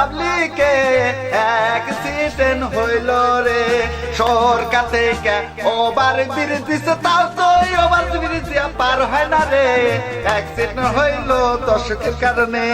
পাবলিকে অ্যাক্সিডেন্ট হইল রে। সরকার থেকে ওভার ব্রিজ দিছে, তাও তো ওভার ব্রিজ পার হয় না রে। অ্যাক্সিডেন্ট হইল দর্শকের কারণে।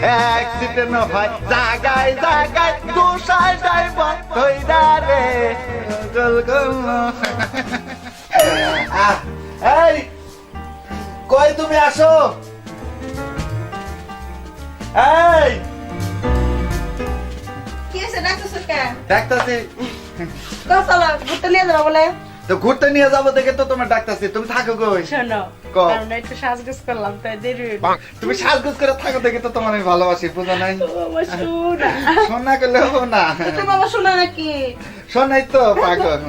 অ্যাক্সিডেন্ট হয় জাগায় জাগায় দুসাই ড্রাইভার হইরা রে। গল গল। এই, কই তুমি আসো? এই তো ঘুরতে নিয়ে যাব দেখে তো তোমার ডাক্তারছি তুমি থাকো কই? শোনো একটু সাজগোজ করলাম তাই দেরি তুমি সাজগোজ করে থাকো দেখে তো তোমার আমি ভালোবাসি বুঝো নাই? সোনা। সোনা করলে হব না। তুমি বাবা শোনা নাকি? শোনাই তো পাগল।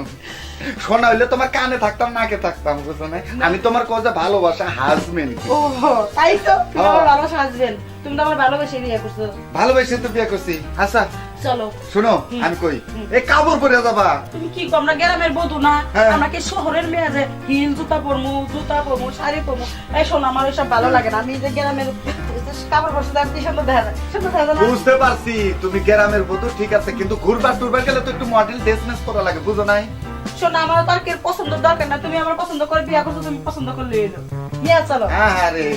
শোনা হইলে তোমার কানে থাকতাম নাকে থাকতাম বুঝো নাই? আমি তোমার কথা ভালোবাসা হাজবেন্ড ও তাই তো? তুমি হ্যাঁ। আমার ভালো সাজবেন তুমি তো আমার ভালোবেসে বিয়ে করছ। ভালোবাসে তো বিয়ে করছি। আচ্ছা চলো। শুনো আমি কই? এই কাপড় পরে যাবা। তুমি কি আমরা গ্রামের বধু না? হ্যাঁ। আমরা কি শহরের মেয়ে যে? হিল জুতা পরমু জুতা পরমু শাড়ি পরমু। এই শোনো আমার ওইসব ভালো লাগে না। আমি যে গ্রামের কি? বুঝতে পারছি তুমি গ্রামের বধু ঠিক আছে কিন্তু ঘুরবার টুরবার গেলে তো একটু মডেল ড্রেস করা লাগে বুঝো নাই? শোনো আমার তো আর কেউ পছন্দ দরকার না। তুমি আমার পছন্দ করে বিয়ে করছ তুমি পছন্দ করলে এলো বিয়ে চলো। আরে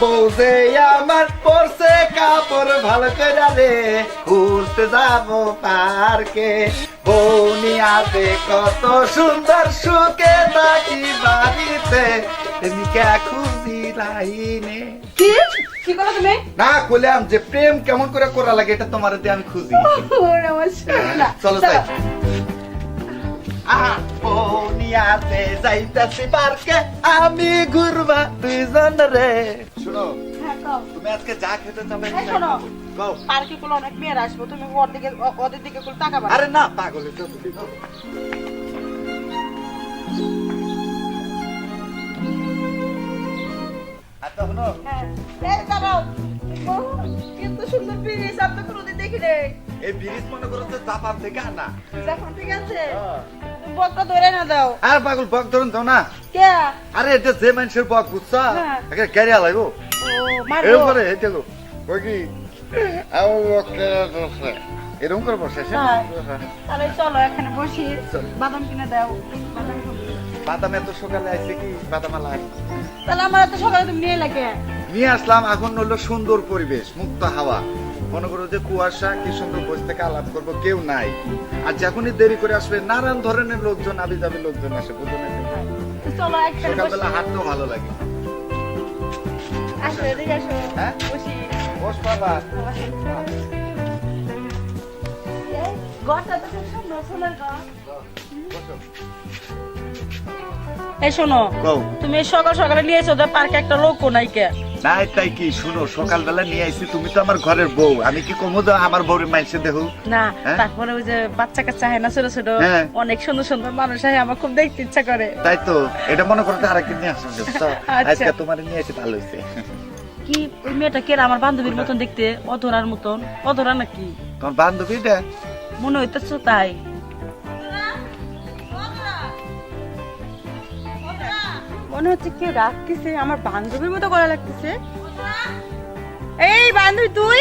বউ যে আমার পরছে। কাপড় ভালো করে রে ঘুরতে যাব পার্কে। বৌনি আছে কত সুন্দর সুখে থাকি বাড়িতে। তুমি কে খুঁজি লাইনে? কি? কি তুমি? না কইলাম যে প্রেম কেমন করে করা লাগে এটা তোমার দিয়ে আমি খুঁজি। ওরে আমার সোনা। চলো তাই যাইতাছি পার্কে। আমি ঘুরবা দুইজন রে। শুনো হ্যাঁ। তুমি আজকে যা খেতে যাবে এই শোনো। কও। পার্কে গুলো অনেক মেয়েরা আসব তুমি ওর দিকে ও- ওদের দিকে গুলো তাকাবা না। আরে না পাগল তো হ্যাঁ। এই দাঁড়াও। ও, কিন্তু সুন্দর ব্রিজ আমি কোনোদিন দেখি নাই। এই ব্রিজ মনে করো যে জাপান থেকে আনা যখন ঠিক আছে বকটা ধরে না দাও আর পাগল বক ধরুন না কে আরে এটা যে মানুষের বক বুঝছা হ্যাঁ। একে ক্যারিয়া লাগবো কি আমার এরকম করে বসে? হ্যাঁ। তাহলে চলো এখানে বসি। বাদাম কিনে দাও। বাদাম এত সকালে আইছে কি বাদাম তাহলে আমার এত সকালে তুমি নিয়ে লাগে নিয়ে আসলাম এখন হলো সুন্দর পরিবেশ মুক্ত হাওয়া। মনে করো যে কুয়াশা কি সুন্দর বসে থেকে আলাপ করব কেউ নাই। আর যখনই দেরি করে আসবে নানান ধরনের লোকজন আবি যাবে লোকজন আসে বুঝো না সকালবেলা হাঁটতেও ভালো লাগে। আসো এদিকে আসো। হ্যাঁ? বসি। বস বাবা। এই, শোনো তুমি সকাল সকালে নিয়েছো পার্কে একটা লোক নাই কে। না তাই কি? শুনো সকালবেলা নিয়ে আইছি তুমি তো আমার ঘরের বউ। আমি কি কমু দাও আমার বউরের মাইসে দেখো না হ্যাঁ? তারপরে ওই যে বাচ্চা কাচ্চা হয় না ছোট ছোট হ্যাঁ। অনেক সুন্দর সুন্দর মানুষ হয় আমার খুব দেখতে ইচ্ছা করে। তাই তো এটা মনে করতে আরেকদিন নিয়ে বুঝছ? আচ্ছা। আজকে তোমার নিয়ে এসে ভালো হয়েছে কি ওই মেয়েটা কে আমার বান্ধবীর মতন দেখতে অধরার মতন। অধরা নাকি? তোমার বান্ধবীটা মনে হইতেছো তাই। মনে হচ্ছে কে ডাকতেছে আমার বান্ধবীর মতো করা লাগতেছে। এই বান্ধবী তুই?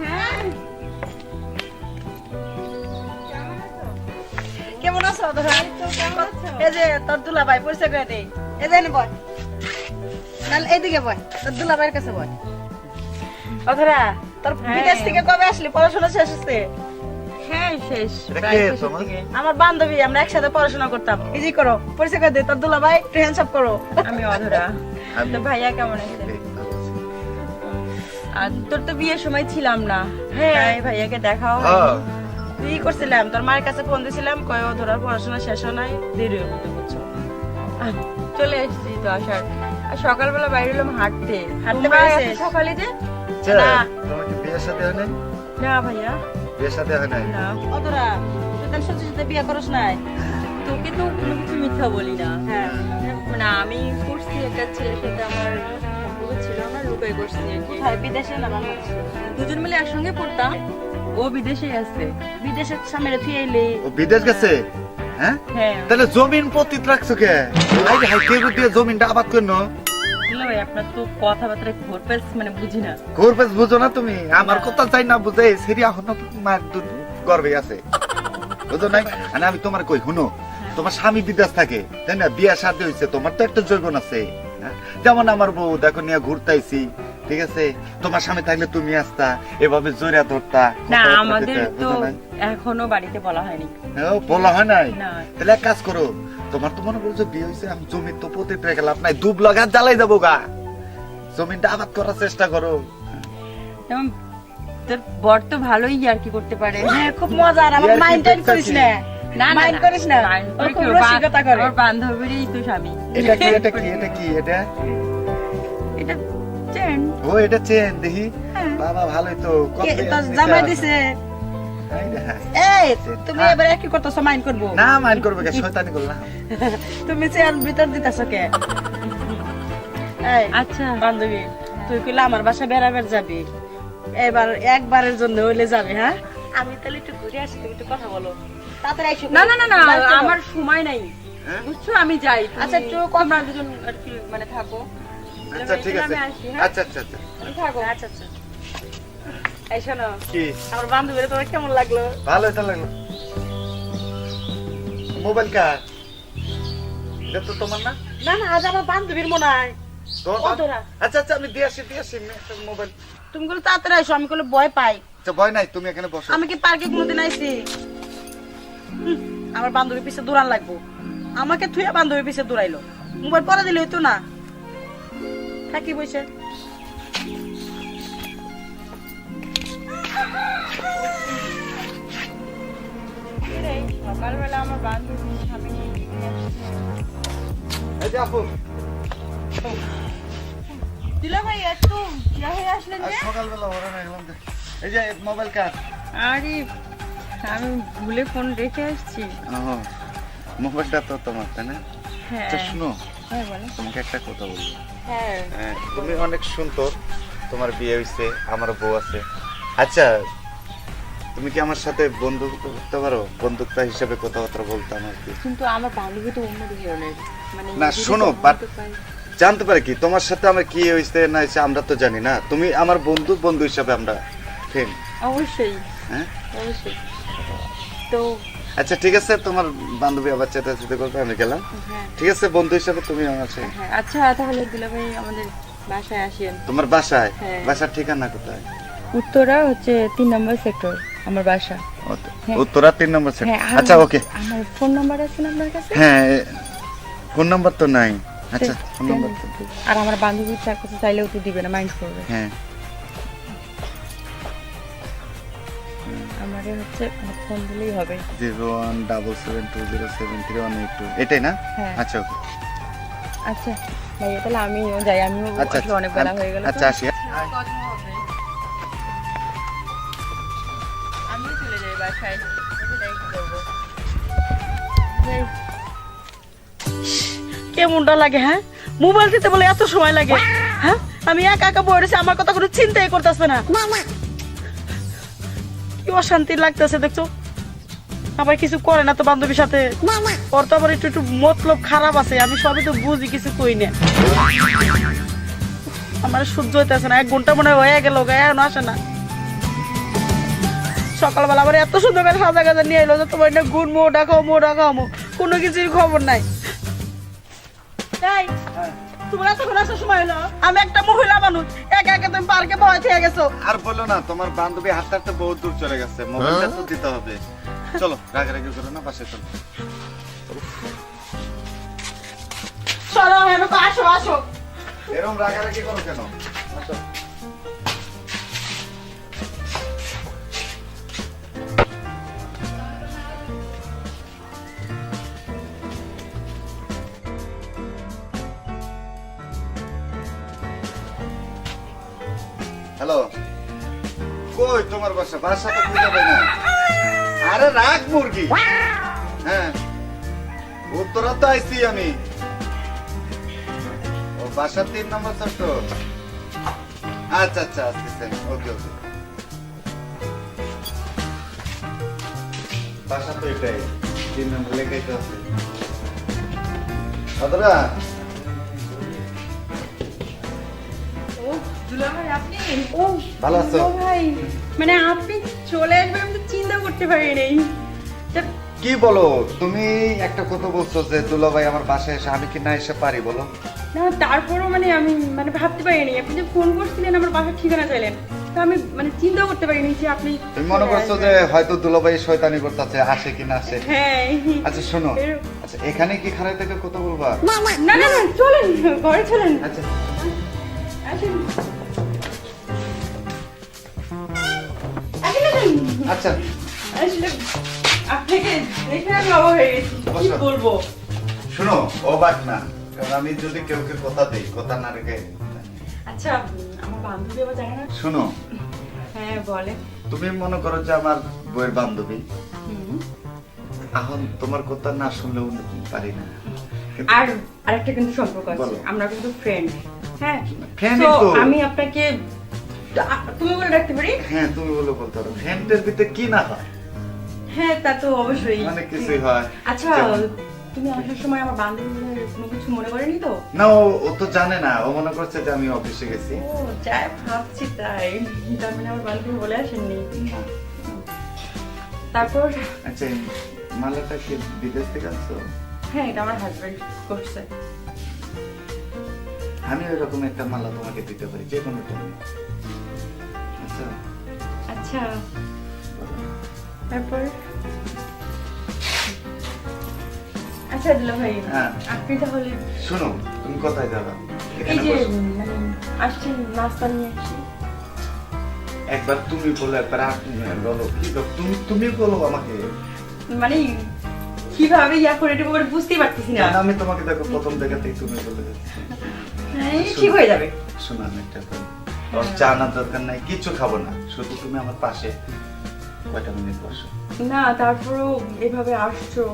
হ্যাঁ। কেমন আছো এই যে তোর দুলাভাই পরিচয় করে নেই এই যে বয়। নাহলে এইদিকে বয় তোর দুলাভাইয়ের কাছে বয়। অধরা তোর হ্যাঁ। বিদেশ থেকে কবে আসলি? পড়াশোনা শেষ হচ্ছে? শেষ। আমার বান্ধবী আমরা একসাথে পড়াশোনা করতাম। ইজি করো পরিচয় করে দে তোর একটু হ্যান্ডসাপ করো। আমি অধরা। তো ভাইয়া কেমন আছে? আর তোর তো বিয়ের সময় ছিলাম না। হ্যাঁ। ভাইয়াকে দেখাও হ্যাঁ। তুই করছিলাম তোর মায়ের কাছে ফোন দিছিলাম কয় ও ধরার পড়াশোনা শেষ নাই? দেরি হয়ে বুঝছ? চলে এসেছি তো আসার। আর সকালবেলা বাইরে হলাম হাঁটতে। হাঁটতে বেরিয়েছিস? সকালে যে? না। তোমার কি বিয়ের সাথে হয় না ভাইয়া। বিয়ের সাথে হয় নাই? অধরা তুই সত্যি সত্যি বিয়ে করস নাই। তোকে তো কোনো কিছু মিথ্যা বলি না। হ্যাঁ মানে আমি করছি একটা ছেলের সাথে আমার সম্পর্ক ছিল আমরা লুকাই করছি কোথায়? বিদেশে না বাংলাদেশে? দুজন মিলে একসঙ্গে পড়তাম। ও আছে বিদেশের সামনে তুই এলি। ও বিদেশ গেছে? হ্যাঁ? হ্যাঁ। তাহলে জমিন পতিত রাখছো কে? আই হাই দিয়ে জমিনটা আবাদ করনো। দুলা ভাই আপনার তো মানে বুঝি না। ঘুরবেস বুঝো না তুমি। আমার কথা চাই না বুঝে সেরি এখন মায়ের দুধ গর্বে আছে। বুঝো নাই? মানে আমি তোমার কই শুনো? তোমার স্বামী বিদেশ থাকে তাই না? বিয়া হয়েছে তোমার তো একটা জৈবন আছে হ্যাঁ? যেমন আমার বউ দেখো নিয়ে ঘুরতাইছি ঠিক আছে? তোমার স্বামী থাকলে তুমি আসতা এভাবে জোরিয়া ধরতা না আমাদের তো এখনও বাড়িতে বলা হয়নি। হ্যাঁ, বলা হয় নাই? তাহলে এক কাজ করো তোমার তো মনে করছ বিয়ে হয়েছে আমি জমি তো পতিত রেখে লাভ নাই দুব লাগা জ্বালাই দেবো গা। জমিনটা আবাদ করার চেষ্টা করো। তোর বর তো ভালোই আর কি করতে পারে। হ্যাঁ খুব মজা আর আমার মাইন্ড টাইন করিস না। মাইন্ড করিস করে করে। বান্ধবীরই তো স্বামী। এটা কি এটা কি এটা কি এটা? এটা ও এটা চেন দেখি। হ্যাঁ। বাবা ভালোই তো জামাই দিছে। এই তুমি। এবারে কি করতেছো মাইন্ড করব। না মাইন করবে কে শয়তানি করলাম তুমি চেয়ার ভিতর দিতেছো কে? আচ্ছা। বান্ধবী তুই কইলে আমার বাসা বেড়াবার যাবি। এবার একবারের জন্য হইলে যাবি হ্যাঁ? আমি তাহলে একটু ঘুরে আসি তুমি একটু কথা বলো। তাড়াতাড়ি আইসো। না না না না আমার সময় নাই। হ্যাঁ? বুঝছ আমি যাই। আচ্ছা, একটু তোমরা দুজন আর কি মানে থাকো। আচ্ছা ঠিক আছে। হ্যাঁ? আচ্ছা আচ্ছা আচ্ছা। থাকো। আচ্ছা আচ্ছা। এই শোনো কি? আমার বান্ধবীরা তোমার কেমন লাগল? ভালো তো লাগল। মোবাইল কার? এটা তো তোমার না? না না আজ আমার বান্ধবীর মনে হয়। আচ্ছা আচ্ছা আমি দিয়ে আসি দিয়ে আসি মোবাইল। তুমি গুলো তাড়াতাড়ি আইসো আমি ভয় পাই। আচ্ছা ভয় নাই তুমি এখানে বসো। আমি কি পার্কে কোনোদিন আইছি? হুম, আমার বান্ধবীর পিছে দৌড়ান লাগবো। আমাকে থুয়ে বান্ধবীর পিছে দৌড়াইলো। মোবাইল পরে দিলে হইতো না। থাকি বসে। সকালবেলা আমার বান্ধবী স্বামী দিলা ভাই একটু হয়ে আসলেন আজ যে সকালবেলা ওরা না গেলাম যে। এই যে মোবাইল কার আরে আমি ভুলে ফোন রেখে আসছি। মোবাইলটা তো তোমার তাই না? হ্যাঁ। আচ্ছা শুনো। হ্যাঁ বলো। তোমাকে একটা কথা বলব। হ্যাঁ। হ্যাঁ, তুমি অনেক সুন্দর। তোমার বিয়ে হয়েছে আমার বউ আছে। আচ্ছা তুমি কি আমার সাথে বন্ধুত্ব করতে পারো? বন্ধুত্ব হিসেবে কথাবার্তা বলতাম আর কি। কিন্তু আমার বান্ধবী তো অন্য ধরনের মানে না, শোনো। জানতে পারে কি তোমার সাথে আমার কি হয়েছে না হয়েছে আমরা তো জানি না। তুমি আমার বন্ধু বন্ধু হিসাবে আমরা ফ্রেন্ড অবশ্যই। হ্যাঁ? অবশ্যই। তো আচ্ছা ঠিক আছে তোমার বান্ধবী আবার চেতাচেতে করবে আমি গেলাম। হ্যাঁ। ঠিক আছে বন্ধু হিসাবে তুমি আমার সাথে হ্যাঁ আচ্ছা তাহলে দিলা ভাই আমাদের বাসায় আসেন। তোমার বাসায়? হ্যাঁ। বাসার ঠিকানা কোথায়? উত্তরা হচ্ছে তিন নম্বর সেক্টর আমার বাসা। উত্তরা তিন নম্বর হ্যাঁ আচ্ছা ওকে। আমার ফোন নাম্বার আছে না আপনার কাছে? হ্যাঁ ফোন নাম্বার তো নাই। আচ্ছা ফোন নাম্বার আর আমার বান্ধবীর কাছে চাইলেও তো দিবে না মাইন্ড করবে। হ্যাঁ। আমারে হচ্ছে ফোন দিলেই হবে। Zero one double seven two zero seven three one eight two. এটাই না? হ্যাঁ। আচ্ছা ওকে। আচ্ছা ভাইয়া তাহলে আমিও যাই। আমিও আচ্ছা আসলে অনেক বেলা হয়ে গেল আচ্ছা আসি আমিও চলে যাই বাসায়। কেমনটা লাগে হ্যাঁ? মোবাইল দিতে বলে এত সময় লাগে। হ্যাঁ? আমি একা একা বয়ে আমার কথা কোনো চিন্তাই করতেছে না। কি অশান্তি লাগতেছে দেখছ? আবার কিছু করে না তো বান্ধবীর সাথে? ওর তো আবার একটু একটু মতলব খারাপ আছে আমি সবই তো বুঝি কিছু কই না। আমার সহ্য হইতেছে না এক ঘণ্টা মনে হয় গেল এখন আসে না। সকালবেলা আবার এত সুন্দর করে সাজা গাজা নিয়ে এলো যে তোমার এটা গুড় মো ডাকাও মো ডাকাও মো কোনো কিছুর খবর নাই। এই, তোমার এতক্ষণ আসার সময় হলো। আমি একটা মহিলা মানুষ একা একা তুমি পার্কে ভয় খেয়ে গেছো। আর বলো না তোমার বান্ধবী হাঁটতে হাঁটতে বহুত দূর চলে গেছে মোবাইলটা তো দিতে হবে। চলো রাগারাগি করো না পাশে চলো। চলো আসো আসো। এরকম রাগারাগি করো কেন? আসো। হ্যালো। কই তোমার বাসা? বাসা তো খুঁজে না? আরে রাখ মুরগি। হ্যাঁ। উত্তরা তো আইছি আমি। ও, বাসার তিন নম্বর সেক্টর আচ্ছা আচ্ছা আসতেছে ওকে ওকে। বাসা তো এটাই। তিন নম্বর লেখাই তো আছে। ও আপনি? ভালো আছো? ভাই। মানে আপনি চলে আসবেন আমি তো চিন্তা করতে পারি নাই কি বলো তুমি একটা কথা বলছো যে দুলাভাই আমার বাসায় এসে আমি কি না এসে পারি বলো? না তারপরও মানে আমি মানে ভাবতে পারিনি। আপনি যে ফোন করছিলেন আমার বাসার ঠিকানা চাইলেন। তো আমি মানে চিন্তা করতে পারিনি যে আপনি তুমি মনে করছ যে। হয়তো দুলাভাই শয়তানি করতেছে আসে কি না আসে? হ্যাঁ। আচ্ছা শোনো। আচ্ছা এখানে কি খারাপ থেকে কথা বলবা? না না না চলেন ঘরে চলেন। আচ্ছা। আসেন, আচ্ছা। আপনাকে দেখে আমি অবাক হয়ে গেছি কি বলব? শোনো অবাক না কারণ আমি যদি কেউ কে কথা দেই কথা না রেখে। আচ্ছা আমার বান্ধবী আবার জানে না? শোনো। হ্যাঁ বলে। তুমি মনে করো যে আমার বইয়ের বান্ধবী। এখন তোমার কথা না শুনলেও পারি না। আর আরেকটা কিন্তু সম্পর্ক আছে আমরা কিন্তু ফ্রেন্ড হ্যাঁ। আমি আপনাকে তুমি বলে রাখতে পারি? হ্যাঁ তুমি বলে বলতে পারো। ফ্যান্টের ভিতরে কি না হয়? হ্যাঁ তা তো অবশ্যই। অনেক কিছুই হয়। আচ্ছা তুমি আসার সময় আমার বান্ধবী বলে কোনো কিছু মনে করেনি তো? না ও ও তো জানে না। ও মনে করছে যে আমি অফিসে গেছি। ও যাই ভাবছি তাই। তার মানে আমার বান্ধবী বলে আসেননি। তারপর? আচ্ছা মালাটা কি বিদেশ থেকে আসছো? হ্যাঁ এটা আমার হাজবেন্ড করছে। আমি ওইরকম একটা মালা তোমাকে দিতে পারি যে কোনো টাইমে আচ্ছা। আচ্ছা। তারপর? আচ্ছা দিল ভাই হ্যাঁ। আপনি তাহলে শোনো তুমি কোথায় যাবা? এই এখানে যে বসো। মানে আসছি নাস্তা নিয়ে আসছি একবার তুমি বলো একবার আপনি বলো। কি তুমি তুমি বলো আমাকে। মানে কীভাবে ইয়া করে এটা করে বুঝতেই পারতেছি না। আমি তোমাকে দেখো প্রথম দেখাতেই তুমি বলে যাচ্ছি। হ্যাঁ, ঠিক হয়ে যাবে। শোনো আমি একটা কথা ওর চা না দরকার নাই কিচ্ছু খাব না। শুধু তুমি আমার পাশে কয়টা মিনিট বসো। না তারপরেও এভাবে আসছো।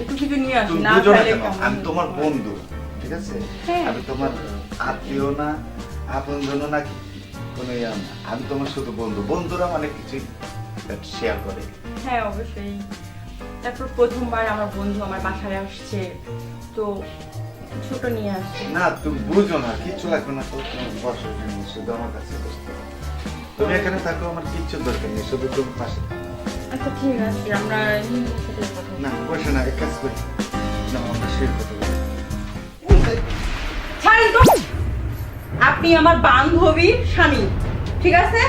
একটু কিছু নিয়ে আসি না খাইলে কেমন? আমি তোমার বন্ধু ঠিক আছে? হ্যাঁ। আমি তোমার আত্মীয় না আপন জন না কোনো ইয়া না। আমি তোমার শুধু বন্ধু। বন্ধুরা মানে কিছুই শেয়ার করে। হ্যাঁ অবশ্যই। তারপর প্রথমবার আমার বন্ধু আমার বাসায় আসছে। তো ছোট নিয়ে না তুমি বুঝো না কিচ্ছু লাগবে না তো বসো শুধু আমার কাছে বসতে তুমি এখানে থাকো আমার কিচ্ছু দরকার নেই শুধু তুমি পাশে আচ্ছা ঠিক আছে আমরা। না বসে না এক কাজ করি। না আমরা কথা আপনি আমার বান্ধবীর স্বামী ঠিক আছে?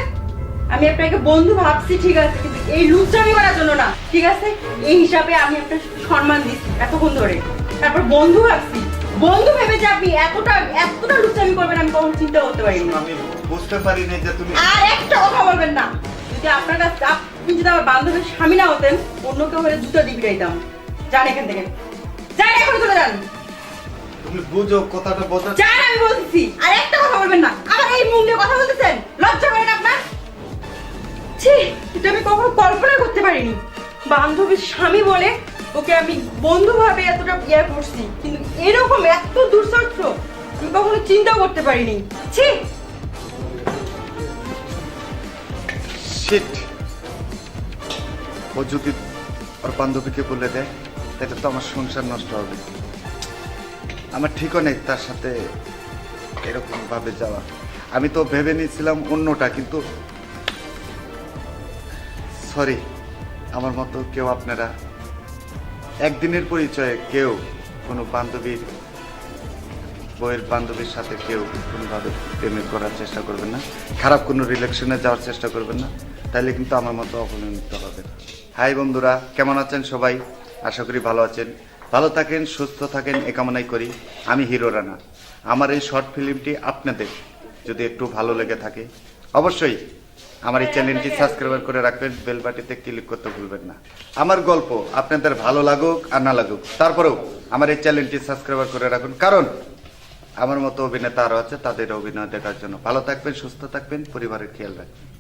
আমি আপনাকে বন্ধু ভাবছি ঠিক আছে কিন্তু এই লুচামি করার জন্য না ঠিক আছে? এই হিসাবে আমি আপনার সম্মান দিচ্ছি এতক্ষণ ধরে। তারপর বন্ধু ভাবছি বন্ধু ভেবে যে আপনি এতটা এতটা লুচামি করবেন আমি কখনো চিন্তা করতে পারিনি। আমি বুঝতে পারি না যে তুমি আর একটা কথা বলবেন না যদি আপনার কাছে আপনি যদি আমার বান্ধবীর স্বামী না হতেন অন্য কেউ হলে জুতো দিয়ে ফিরাইতাম যান এখান থেকে। যান এখন চলে যান। তুমি বুঝো কথাটা বোঝা। যান আমি বলছি আর একটা কথা বলবেন না এই মুখ নিয়ে কথা বলতেছেন? লজ্জা করেন আপনার? ছি এটা আমি কখনো কল্পনা করতে পারিনি। বান্ধবীর স্বামী বলে ওকে আমি বন্ধু ভাবে এতটা ইয়ে করছি, কিন্তু এরকম এত দুঃসাহস আমি কখনো চিন্তাও করতে পারিনি। ছি! শিট ও যদি ওর বান্ধবীকে বলে দেয় তাহলে তো আমার সংসার নষ্ট হবে। আমার ঠিকও নেই তার সাথে এরকম ভাবে যাওয়া। আমি তো ভেবে নিয়েছিলাম অন্যটা, কিন্তু সরি আমার মতো কেউ আপনারা একদিনের পরিচয়ে কেউ কোনো বান্ধবীর বইয়ের বান্ধবীর সাথে কেউ কোনোভাবে প্রেমে করার চেষ্টা করবেন না, খারাপ কোনো রিলেকশনে যাওয়ার চেষ্টা করবেন না তাহলে কিন্তু আমার মতো অপমানিত হবে হাই বন্ধুরা, কেমন আছেন সবাই? আশা করি ভালো আছেন। ভালো থাকেন, সুস্থ থাকেন, এ কামনাই করি। আমি হিরো রানা। আমার এই শর্ট ফিল্মটি আপনাদের যদি একটু ভালো লেগে থাকে, অবশ্যই আমার এই চ্যানেলটি সাবস্ক্রাইব করে রাখবেন, বেল বাটিতে ক্লিক করতে ভুলবেন না। আমার গল্প আপনাদের ভালো লাগুক আর না লাগুক, তারপরেও আমার এই চ্যানেলটি সাবস্ক্রাইব করে রাখুন, কারণ আমার মতো অভিনেতা আরও আছে, তাদের অভিনয় দেখার জন্য। ভালো থাকবেন, সুস্থ থাকবেন, পরিবারের খেয়াল রাখবেন।